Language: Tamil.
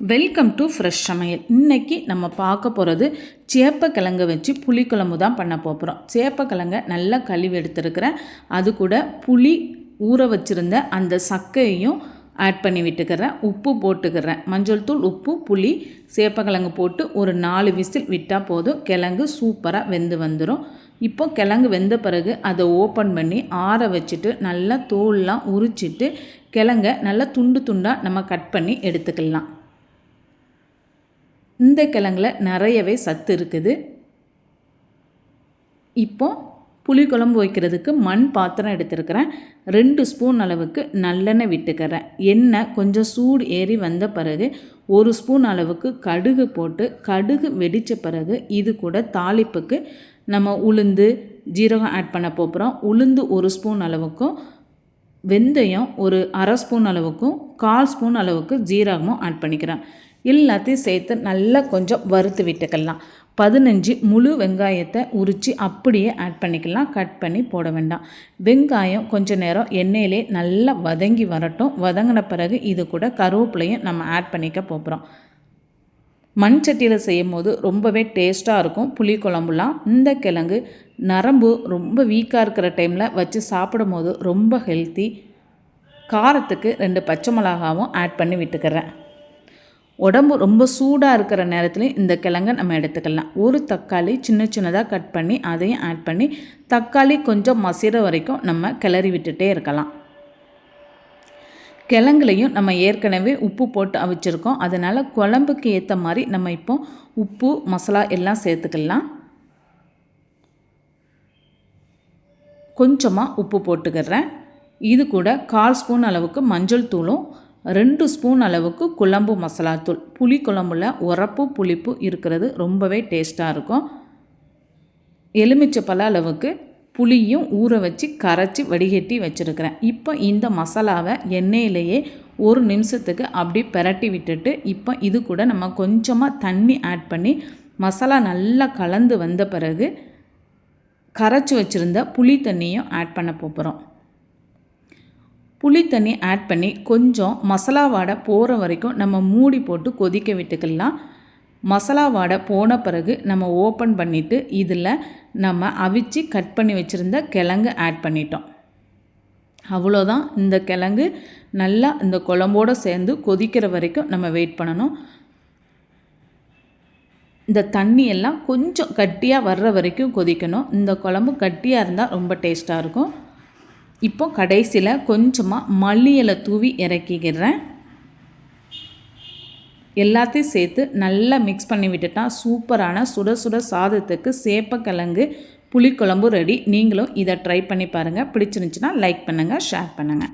வெல்கம் டு ஃப்ரெஷ் சமையல். இன்றைக்கி நம்ம பார்க்க போகிறது சேப்பக்கிழங்க வச்சு புளிக்குழம்பு தான் பண்ண போகிறோம் சேப்பக்கிழங்க நல்லா கழுவி எடுத்துருக்கிறேன். அது கூட புளி ஊற வச்சுருந்த அந்த சக்கையையும் ஆட் பண்ணி விட்டுக்கிறேன். உப்பு போட்டுக்கிறேன். மஞ்சள் தூள் உப்பு புளி சேப்பக்கிழங்கு போட்டு ஒரு நாலு விசில் விட்டால் போதும். கிழங்கு சூப்பராக வெந்து வந்துடும் இப்போ கிழங்கு வெந்த பிறகு அதை ஓப்பன் பண்ணி ஆற வச்சுட்டு நல்லா தோல்லாம் உரிச்சிட்டு கிழங்க நல்லா துண்டு துண்டாக நம்ம கட் பண்ணி எடுத்துக்கலாம். இந்த கிழங்குல நிறையவே சத்து இருக்குது. இப்போ புளிக்குழம்பு வைக்கிறதுக்கு மண் பாத்திரம் எடுத்துருக்கிறேன். ரெண்டு ஸ்பூன் அளவுக்கு நல்லெண்ணெய் விட்டுக்கிறேன். எண்ணெய் கொஞ்சம் சூடு ஏறி வந்த பிறகு ஒரு ஸ்பூன் அளவுக்கு கடுகு போட்டு கடுகு வெடித்த பிறகு இது கூட தாளிப்புக்கு நம்ம உளுந்து ஜீரகம் ஆட் பண்ண போகிறோம் உளுந்து ஒரு ஸ்பூன் அளவுக்கும் வெந்தயம் ஒரு அரை ஸ்பூன் அளவுக்கும் கால் ஸ்பூன் அளவுக்கு ஜீரகமும் ஆட் பண்ணிக்கிறேன். எல்லாத்தையும் சேர்த்து நல்லா கொஞ்சம் வறுத்து விட்டுக்கலாம். பதினஞ்சு முழு வெங்காயத்தை உரித்து அப்படியே ஆட் பண்ணிக்கலாம். கட் பண்ணி போட வேண்டாம். வெங்காயம் கொஞ்சம் நேரம் எண்ணெயிலே நல்லா வதங்கி வரட்டும். வதங்கின பிறகு இது கூட கருவேப்பிலையும் நம்ம ஆட் பண்ணிக்க போகிறோம் மண் சட்டியில் செய்யும் போது ரொம்பவே டேஸ்ட்டாக இருக்கும். புளி குழம்புலாம் இந்த கிழங்கு நரம்பு ரொம்ப வீக்காக இருக்கிற டைமில் வச்சு சாப்பிடும் போது ரொம்ப ஹெல்த்தி காரத்துக்கு ரெண்டு பச்சை மிளகாவும் ஆட் பண்ணி விட்டுக்கிறேன். உடம்பு ரொம்ப சூடாக இருக்கிற நேரத்துலையும் இந்த கிழங்க நம்ம எடுத்துக்கலாம். ஒரு தக்காளி சின்ன சின்னதாக கட் பண்ணி அதையும் ஆட் பண்ணி தக்காளி கொஞ்சம் மசிற வரைக்கும் நம்ம கிளறி விட்டுட்டே இருக்கலாம். கிழங்குலையும் நம்ம ஏற்கனவே உப்பு போட்டு அவிச்சிருக்கோம். அதனால் குழம்புக்கு ஏற்ற மாதிரி நம்ம இப்போ உப்பு மசாலா எல்லாம் சேர்த்துக்கலாம். கொஞ்சமாக உப்பு போட்டுக்கிறேன். இது கூட கால் ஸ்பூன் அளவுக்கு மஞ்சள் தூளும் ரெண்டு ஸ்பூன் அளவுக்கு குழம்பு மசாலாத்தூள் புளி குழம்புல உரப்பு புளிப்பு இருக்கிறது. ரொம்பவே டேஸ்ட்டாக இருக்கும். எலுமிச்சை பல அளவுக்கு புளியும் ஊற வச்சு கரைச்சி வடிகட்டி வச்சுருக்கிறேன். இப்போ இந்த மசாலாவை எண்ணெயிலேயே ஒரு நிமிஷத்துக்கு அப்படி பெரட்டி விட்டுட்டு இப்போ இது கூட நம்ம கொஞ்சமாக தண்ணி ஆட் பண்ணி மசாலா நல்லா கலந்து வந்த பிறகு கரைச்சி வச்சுருந்த புளி தண்ணியும் ஆட் பண்ண போகிறோம் புளி தண்ணி ஆட் பண்ணி கொஞ்சம் மசாலா வாடை போகிற வரைக்கும் நம்ம மூடி போட்டு கொதிக்க விட்டுக்கலாம். மசாலா வாடை போன பிறகு நம்ம ஓப்பன் பண்ணிவிட்டு இதில் நம்ம அவிச்சு கட் பண்ணி வச்சுருந்த கிழங்கு ஆட் பண்ணிட்டோம். அவ்வளோதான் இந்த கிழங்கு நல்லா இந்த குழம்போடு சேர்ந்து கொதிக்கிற வரைக்கும் நம்ம வெயிட் பண்ணணும். இந்த தண்ணி எல்லாம் கொஞ்சம் கட்டியாக வர்ற வரைக்கும் கொதிக்கணும். இந்த குழம்பு கட்டியாக இருந்தால் ரொம்ப டேஸ்ட்டாக இருக்கும். இப்போ கடைசியில் கொஞ்சமாக மல்லி இலை தூவி இறக்கிக்கிறேன். எல்லாத்தையும் சேர்த்து நல்லா மிக்ஸ் பண்ணி விட்டுட்டா சூப்பரான சுட சுட சாதத்துக்கு சேப்பக்கிழங்கு புளிக்குழம்பு ரெடி நீங்களும் இதை ட்ரை பண்ணி பாருங்கள் பிடிச்சிருந்துச்சின்னா லைக் பண்ணுங்கள் ஷேர் பண்ணுங்கள்